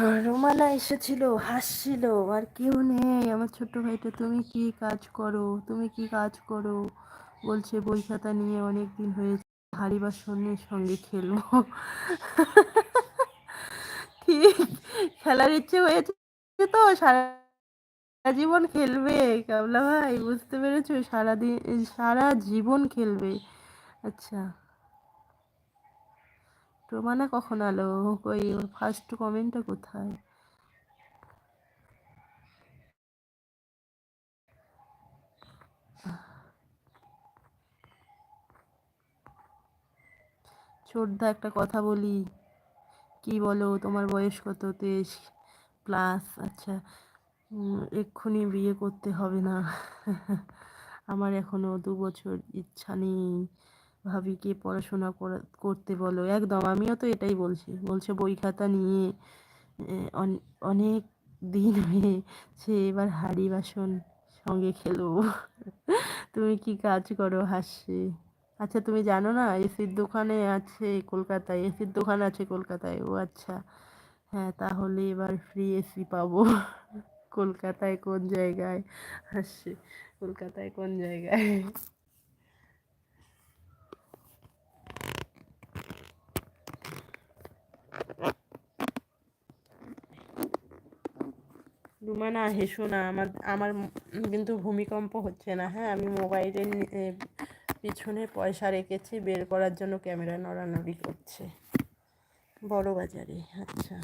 রোমানা এসেছিল, হাসছিল, আর কেউ নেই। আমার ছোট্ট ভাইটা, তুমি কি কাজ করো? তুমি কি কাজ করো? বলছে, বই খাতা নিয়ে অনেক দিন হয়েছে, হাড়ি বাসনের সঙ্গে খেলব। ঠিক, খেলার ইচ্ছে হয়েছে তো, সারা জীবন খেলবে। কাবলা ভাই, বুঝতে পেরেছ? সারাদিন, সারা জীবন খেলবে। আচ্ছা। রোমানা কখন আলো? কই, ওর ফার্স্ট কমেন্টটা কোথায়? ছোটদা একটা কথা বলি। কি বলো, তোমার বয়স কত? তেইশ প্লাস আচ্ছা এক্ষুনি বিয়ে করতে হবে না। আমার এখনও দু বছর ইচ্ছা নেই। ভাবিকে পড়াশোনা করতে বলো। একদম, আমিও তো এটাই বলছি। বলছে, বই খাতা নিয়ে অনেক দিন হয়েছে, এবার হাড়ি বাসন সঙ্গে খেলো তুমি কি কাজ করো? হাসছে। আচ্ছা তুমি জানো না, এসির দোকানে আছে কলকাতায়, এসির দোকান আছে কলকাতায়। ও আচ্ছা হ্যাঁ তাহলে এবার ফ্রি এসি পাবো। কলকাতায় কোন জায়গায়? হাসছে, কলকাতায় কোন জায়গায়? রুমানা হেসো না। আমার আমার কিন্তু ভূমিকম্প হচ্ছে না হ্যাঁ? আমি মোবাইলের পিছনে পয়সা রেখেছি, বের করার জন্য ক্যামেরা নড়ানড়ি করছে। বড় বাজারে আচ্ছা।